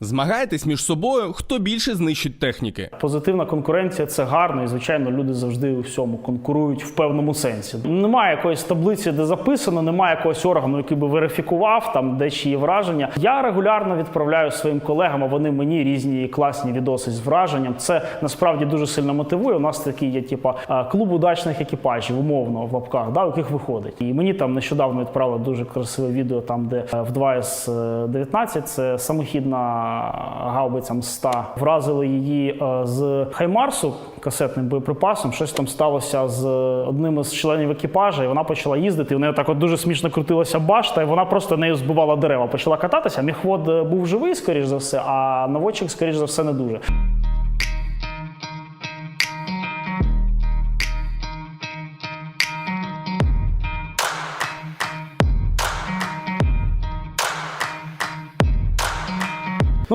Змагаєтесь між собою, хто більше знищить техніки. Позитивна конкуренція це гарно, і звичайно, люди завжди у всьому конкурують в певному сенсі. Немає якоїсь таблиці, де записано, немає якогось органу, який би верифікував там, де чиї враження. Я регулярно відправляю своїм колегам, а вони мені різні класні відоси з враженням. Це насправді дуже сильно мотивує. У нас такий є, типа е, клуб удачних екіпажів, умовно в лапках, да, у яких виходить. І мені там нещодавно відправили дуже красиве відео, там де е, в 2С19 це самохідна гаубиця М100. Вразили її е, з Хаймарсу касетним боєприпасом. Щось там сталося з одним із членів екіпажа, і вона почала їздити. І в неї так от дуже смішно крутилася башта, і вона просто нею збивала дерева. Почала кататися. Міхвод е, був живий, скоріш за все, а наводчик, скоріш за все, не дуже.